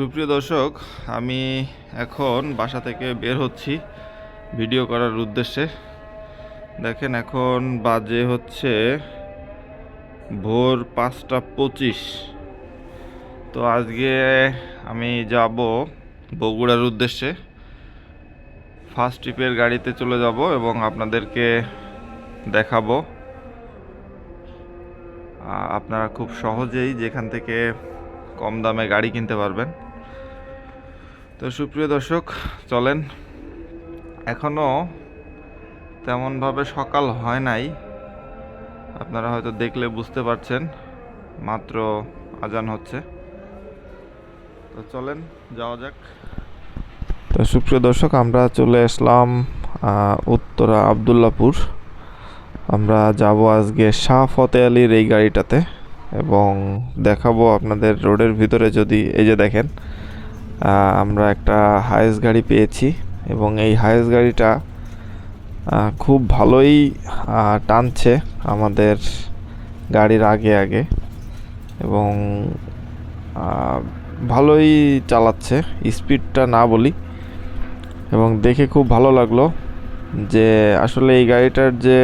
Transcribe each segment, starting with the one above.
সুপ্রিয় দর্শক, আমি এখন বাসা থেকে বের হচ্ছি ভিডিও করার উদ্দেশ্যে। দেখেন এখন বাজে হচ্ছে ভোর পাঁচটা পঁচিশ। তো আজকে আমি যাব বগুড়ার উদ্দেশ্যে। ফার্স্ট ট্রিপের গাড়িতে চলে যাব এবং আপনাদেরকে দেখাবো। আপনারা খুব সহজেই যেখান থেকে কম দামে গাড়ি কিনতে পারবেন। তো সুপ্রিয় দর্শক, চলেন। এখনও তেমনভাবে সকাল হয় নাই। আপনারা হয়তো দেখলে বুঝতে পারছেন, মাত্র আজান হচ্ছে। তো চলেন, যাওয়া যাক। তো সুপ্রিয় দর্শক, আমরা চলে আসলাম উত্তরা আবদুল্লাপুর। আমরা যাব আজকে শাহ ফতে আলীর এই গাড়িটাতে এবং দেখাবো আপনাদের রোডের ভিতরে যদি এই যে দেখেন আমরা একটা হায়েস গাড়ি পেয়েছি এবং এই হায়েস গাড়িটা খুব ভালোই টানছে আমাদের গাড়ির আগে আগে এবং ভালোই চালাচ্ছে স্পিডটা না বলি। এবং দেখে খুব ভালো লাগল যে আসলে এই গাড়িটার যে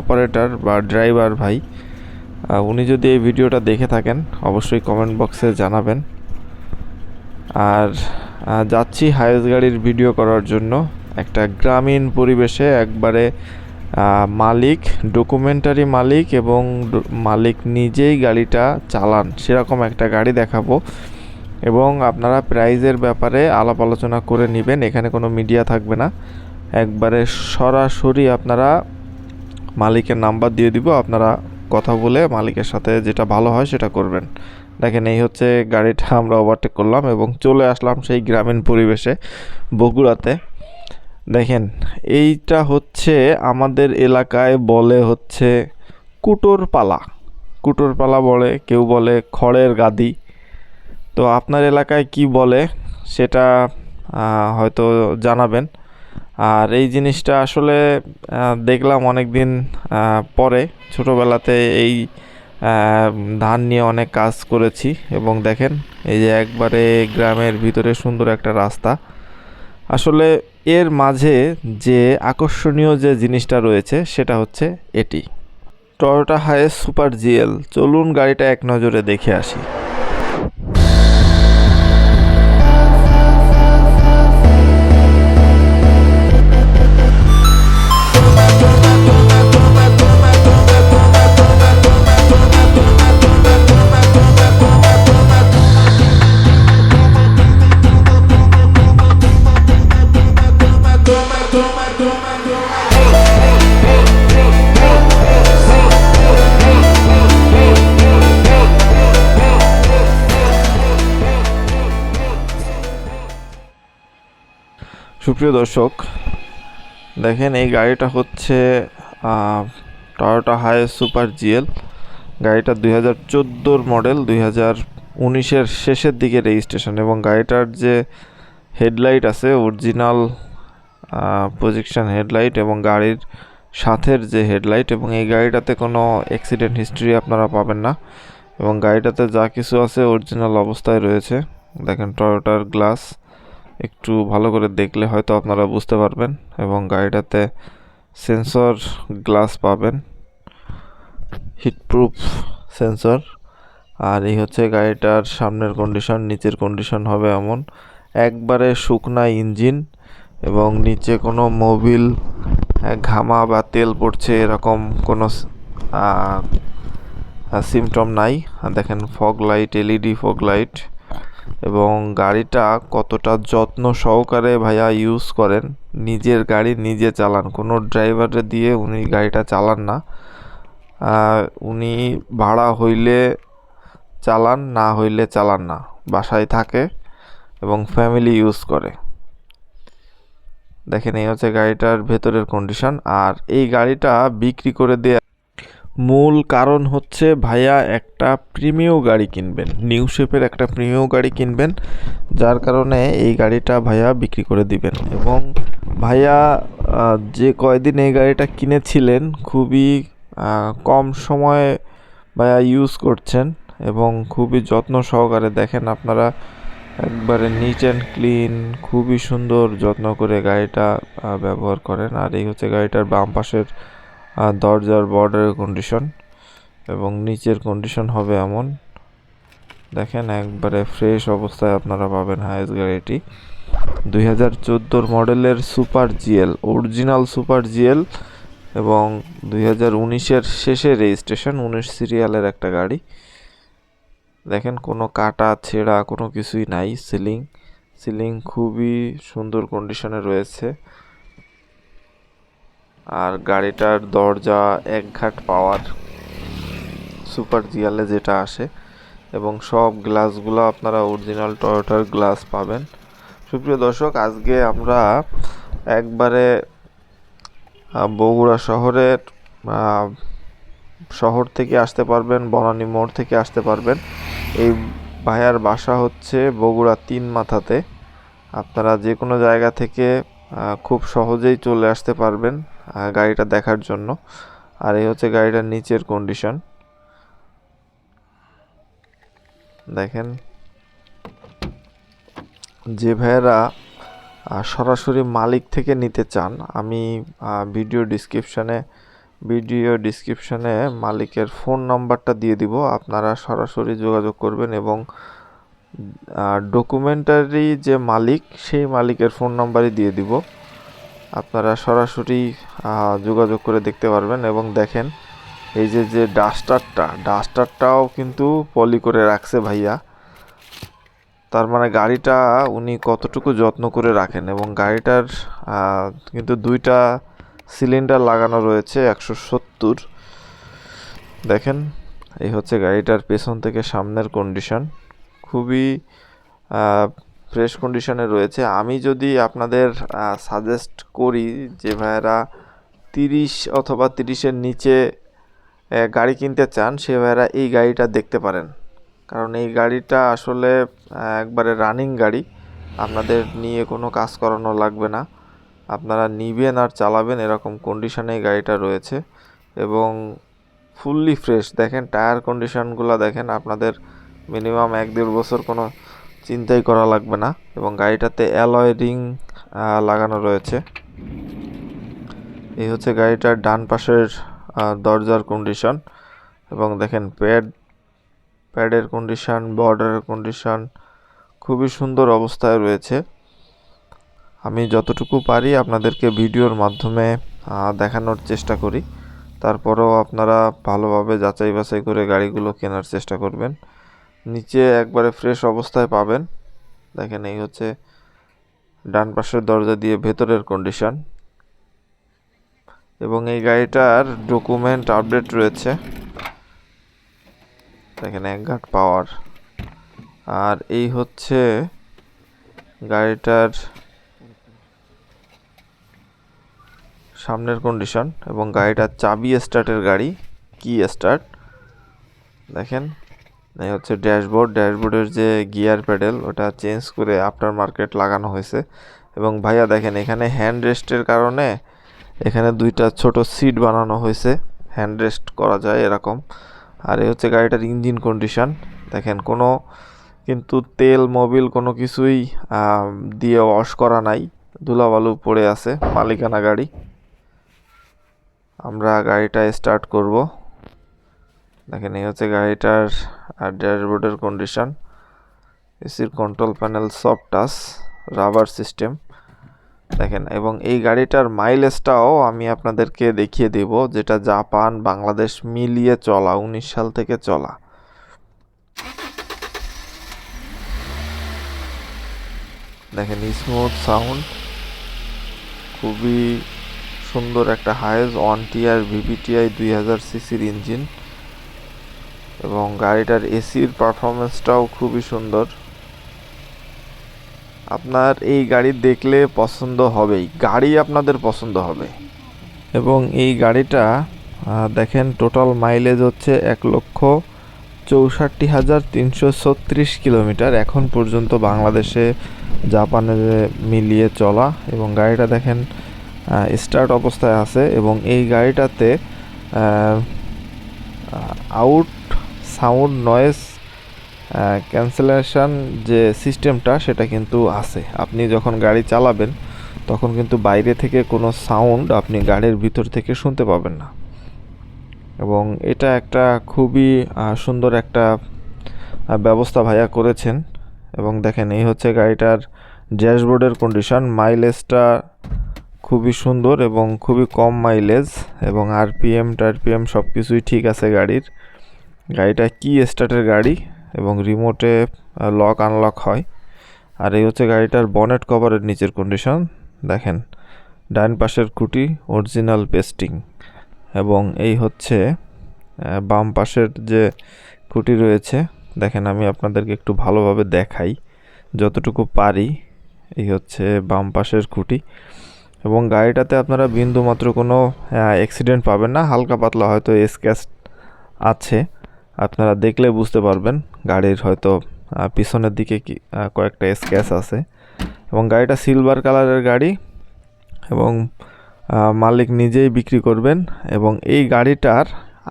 অপারেটর বা ড্রাইভার ভাই উনি যদি এই ভিডিওটা দেখে থাকেন, অবশ্যই কমেন্ট বক্সে জানাবেন। আর যাচ্ছি হায়েস গাড়ির ভিডিও করার জন্য। একটা গ্রামীণ পরিবেশে একবারে মালিক ডকুমেন্টারি মালিক এবং মালিক নিজেই গাড়িটা চালান। সেরকম একটা গাড়ি দেখাবো। এবং আপনারা প্রাইজের ব্যাপারে আলাপ আলোচনা করে নেবেন, এখানে কোনো মিডিয়া থাকবে না। একবারে সরাসরি আপনারা মালিকের নাম্বার দিয়ে দিব, আপনারা কথা বলে মালিকের সাথে যেটা ভালো হয় সেটা করবেন। দেখেন, এই হচ্ছে গাড়িটা আমরা ওভারটেক করলাম এবং চলে আসলাম সেই গ্রামীণ পরিবেশে, বগুড়াতে। দেখেন, এইটা হচ্ছে আমাদের এলাকায় বলে হচ্ছে কুটোর পালা কুটোর পালা বলে, কেউ বলে খড়ের গাদি। তো আপনার এলাকায় কি বলে, সেটা হয়তো জানাবেন। আর এই জিনিসটা আসলে দেখলাম অনেক দিন পরে, ছোটোবেলাতে এই ধান নিয়ে অনেক কাজ করেছি এবং দেখেন, এই যে একবারে গ্রামের ভিতরে সুন্দর একটা রাস্তা। আসলে এর মাঝে যে আকর্ষণীয় যে জিনিসটা রয়েছে, সেটা হচ্ছে এটি। টয়োটা হায়েস সুপার জিএল চলুন গাড়িটা এক নজরে দেখে আসি। সুপ্রিয় দর্শক, দেখেন এই গাড়িটা হচ্ছে টয়োটা হায়েস সুপার জিএল গাড়িটা দুই হাজার চোদ্দোর মডেল দুই হাজার উনিশের শেষের দিকে রেজিস্ট্রেশন এবং গাড়িটার যে হেডলাইট আছে অরিজিনাল প্রজেকশন হেডলাইট এবং গাড়ির সাথের যে হেডলাইট এবং এই গাড়িটাতে কোনো অ্যাক্সিডেন্ট হিস্ট্রি আপনারা পাবেন না। এবং গাড়িটাতে যা কিছু আছে অরিজিনাল অবস্থায় রয়েছে। দেখেন টয়োটার গ্লাস একটু ভালো করে দেখলে হয়তো আপনারা বুঝতে পারবেন এবং গাড়িটাতে সেন্সর গ্লাস পাবেন, হিটপ্রুফ সেন্সর। আর এই হচ্ছে গাড়িটার সামনের কন্ডিশন নিচের কন্ডিশন হবে এমন। একবারে শুকনা ইঞ্জিন এবং নিচে কোনো মোবিল ঘামা বা তেল পড়ছে এরকম কোনো সিমটম নাই। দেখেন fog light LED fog light এবং গাড়িটা কতটা যত্ন সহকারে ভাইয়া ইউজ করেন, নিজের গাড়ি নিজে চালান। কোনো ড্রাইভারে দিয়ে উনি গাড়িটা চালান না। উনি ভাড়া হইলে চালান, না হইলে চালান না। বাসায় থাকে এবং ফ্যামিলি ইউজ করে। দেখেন এই হচ্ছে গাড়িটার ভেতরের কন্ডিশন আর এই গাড়িটা বিক্রি করে দেয়া মূল কারণ হচ্ছে ভাইয়া একটা প্রিমিয় গাড়ি কিনবেন, নিউ শেপের একটা প্রিমিয় গাড়ি কিনবেন, যার কারণে এই গাড়িটা ভাইয়া বিক্রি করে দিবেন। এবং ভাইয়া যে কয়দিন এই গাড়িটা কিনেছিলেন, খুবই কম সময়ে ভাইয়া ইউজ করছেন এবং খুবই যত্ন সহকারে দেখেন আপনারা একবারে নিট অ্যান্ড ক্লিন খুবই সুন্দর যত্ন করে গাড়িটা ব্যবহার করেন। আর এই হচ্ছে গাড়িটার বাম পাশের আহ, দরজার বর্ডারের কন্ডিশন এবং নিচের কন্ডিশন হবে এমন। দেখেন একবারে ফ্রেশ অবস্থায় আপনারা পাবেন হায়েস্ট গাড়িটি দুই হাজার চোদ্দোর মডেলের super GL original super GL এবং দুই হাজার উনিশের শেষে রেজিস্ট্রেশন উনিশ সিরিয়ালের একটা গাড়ি। দেখেন কোনো কাটা ছেঁড়া কোনো কিছুই নাই সিলিং সিলিং খুবই সুন্দর কন্ডিশনে রয়েছে। আর গাড়িটার দরজা এক ঘাট পাওয়ার সুপার জিয়ালে যেটা আসে, এবং সব গ্লাসগুলো আপনারা অরিজিনাল টয়োটার গ্লাস পাবেন। সুপ্রিয় দর্শক, আজকে আমরা একবারে বগুড়া শহরের শহর থেকে আসতে পারবেন, বনানী মোড় থেকে আসতে পারবেন। এই ভাইয়ার বাসা হচ্ছে বগুড়া তিন মাথাতে। আপনারা যে কোনো জায়গা থেকে খুব সহজেই চলে আসতে পারবেন। গাড়িটা দেখার জন্য। আর এই হচ্ছে গাড়িটার নিচের কন্ডিশন দেখেন। যে ভাইয়েরা সরাসরি মালিক থেকে নিতে চান, আমি ভিডিও ডিসক্রিপশানে ভিডিও ডিসক্রিপশানে মালিকের ফোন নাম্বারটা দিয়ে দিব। আপনারা সরাসরি যোগাযোগ করবেন এবং ডকুমেন্টারি যে মালিক, সেই মালিকের ফোন নাম্বারই দিয়ে দিব। আপনারা সরাসরি যোগাযোগ করে দেখতে পারবেন এবং দেখেন এই যে যে ডাস্টারটা, ডাস্টারটাও কিন্তু পলি করে রাখছে ভাইয়া। তার মানে গাড়িটা উনি কতটুকু যত্ন করে রাখেন এবং গাড়িটার কিন্তু দুইটা সিলিন্ডার লাগানো রয়েছে, একশো সত্তর। দেখেন, এই হচ্ছে গাড়িটার পেছন থেকে সামনের কন্ডিশন খুবই ফ্রেশ কন্ডিশনে রয়েছে। আমি যদি আপনাদের সাজেস্ট করি যে ভাইয়েরা তিরিশ অথবা তিরিশের নিচে গাড়ি কিনতে চান, সে ভাইয়েরা এই গাড়িটা দেখতে পারেন। কারণ এই গাড়িটা আসলে একবারে রানিং গাড়ি। আপনাদের নিয়ে কোনো কাজ করানো লাগবে না। আপনারা নিবেন আর চালাবেন এরকম কন্ডিশনে এই গাড়িটা রয়েছে। এবং ফুললি ফ্রেশ দেখেন টায়ার কন্ডিশনগুলো দেখেন, আপনাদের মিনিমাম এক দেড় বছর কোনো চিন্তাই করা লাগবে না এবং গাড়িটাতে অ্যালয় রিং লাগানো রয়েছে। এই হচ্ছে গাড়িটার ডান পাশের দরজার কন্ডিশন এবং দেখেন প্যাড প্যাডের কন্ডিশন বর্ডারের কন্ডিশন খুবই সুন্দর অবস্থায় রয়েছে। আমি যতটুকু পারি আপনাদেরকে ভিডিওর মাধ্যমে দেখানোর চেষ্টা করি। তারপরেও আপনারা ভালোভাবে যাচাই বাছাই করে গাড়িগুলো কেনার চেষ্টা করবেন। নিচে একবারে ফ্রেশ অবস্থায় পাবেন। দেখেন এই হচ্ছে ডান পাশের দরজা দিয়ে ভেতরের কন্ডিশন এবং এই গাড়িটার ডকুমেন্ট আপডেট রয়েছে। দেখেন এক ঘাট পাওয়ার আর এই হচ্ছে গাড়িটার সামনের কন্ডিশন এবং গাড়িটার চাবি স্টার্টের গাড়ি কি স্টার্ট দেখেন এই হচ্ছে ড্যাশবোর্ড। ড্যাশবোর্ডের যে গিয়ার প্যাডেল, ওটা চেঞ্জ করে আফটার মার্কেট লাগানো হয়েছে। এবং ভাইয়া দেখেন, এখানে হ্যান্ড রেস্টের কারণে এখানে দুইটা ছোট সিট বানানো হয়েছে। হ্যান্ড রেস্ট করা যায় এরকম। আর এই হচ্ছে গাড়িটার ইঞ্জিন কন্ডিশন দেখেন, কোনো কিন্তু তেল মোবিল কোনো কিছুই দিয়ে ওয়াশ করা নাই। ধুলাবালু পড়ে আছে, মালিকানা গাড়ি। আমরা গাড়িটা স্টার্ট করব। দেখেন, এই হচ্ছে গাড়িটার আর ড্যাশবোর্ডের কন্ডিশন এসির control panel soft touch rubber system দেখেন, এবং এই গাড়িটার মাইলেজটাও আমি আপনাদেরকে দেখিয়ে দেব, যেটা জাপান, বাংলাদেশ মিলিয়ে চলা, উনিশ সাল থেকে চলা। দেখেন স্মুথ সাউন্ড খুবই সুন্দর একটা হাইজ ওয়ান টিআর ভিভিটিআই দুই হাজার সিসির ইঞ্জিন এবং গাড়িটার এসির পারফরমেন্সটাও খুবই সুন্দর। আপনার এই গাড়ি দেখলে পছন্দ হবেই। গাড়ি আপনাদের পছন্দ হবে। এবং এই গাড়িটা দেখেন টোটাল মাইলেজ হচ্ছে এক লক্ষ চৌষট্টি হাজার তিনশো ছত্রিশ কিলোমিটার। এখন পর্যন্ত বাংলাদেশে, জাপানে মিলিয়ে চলা এবং গাড়িটা দেখেন স্টার্ট অবস্থায় আছে এবং এই গাড়িটাতে আউট সাউন্ড নয়েজ ক্যান্সেলেশন যে সিস্টেমটা সেটা কিন্তু আছে। আপনি যখন গাড়ি চালাবেন, তখন কিন্তু বাইরে থেকে কোনো সাউন্ড আপনি গাড়ির ভিতর থেকে শুনতে পাবেন না। এবং এটা একটা খুবই সুন্দর একটা ব্যবস্থা ভাইয়া করেছেন। এবং দেখেন, এই হচ্ছে গাড়িটার ড্যাশবোর্ডের কন্ডিশন মাইলেজটা খুবই সুন্দর এবং খুবই কম মাইলেজ এবং আরপিএম টারপিএম সব কিছুই ঠিক আছে গাড়ির। গাড়িটা কি স্টার্টের গাড়ি এবং রিমোটে লক আনলক হয়। আর এই হচ্ছে গাড়িটার বনেট কভারের নিচের কন্ডিশন দেখেন, ডান পাশের খুঁটি অরিজিনাল পেস্টিং এবং এই হচ্ছে বাম পাশের যে খুঁটি রয়েছে, দেখেন আমি আপনাদেরকে একটু ভালোভাবে দেখাই, যতটুকু পারি, এই হচ্ছে বাম পাশের খুঁটি। এবং গাড়িটাতে আপনারা বিন্দু মাত্র কোনো অ্যাক্সিডেন্ট পাবেন না, হালকা পাতলা হয়তো স্ক্যাচ আছে। আপনারা দেখলে বুঝতে পারবেন গাড়ির হয়তো পিছনের দিকে কি কয়েকটা স্ক্যাচ আছে এবং গাড়িটা সিলভার কালারের গাড়ি এবং মালিক নিজেই বিক্রি করবেন এবং এই গাড়িটার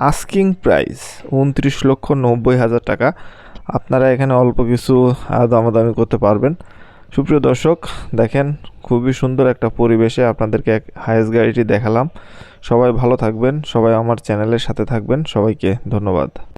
আস্কিং প্রাইস উনত্রিশ লক্ষ নব্বই হাজার টাকা। আপনারা এখানে অল্প কিছু দামাদামি করতে পারবেন। সুপ্রিয় দর্শক, দেখেন খুবই সুন্দর একটা পরিবেশে আপনাদেরকে এক হায়েস্ট গাড়িটি দেখালাম। সবাই ভালো থাকবেন, সবাই আমার চ্যানেলের সাথে থাকবেন, সবাইকে ধন্যবাদ।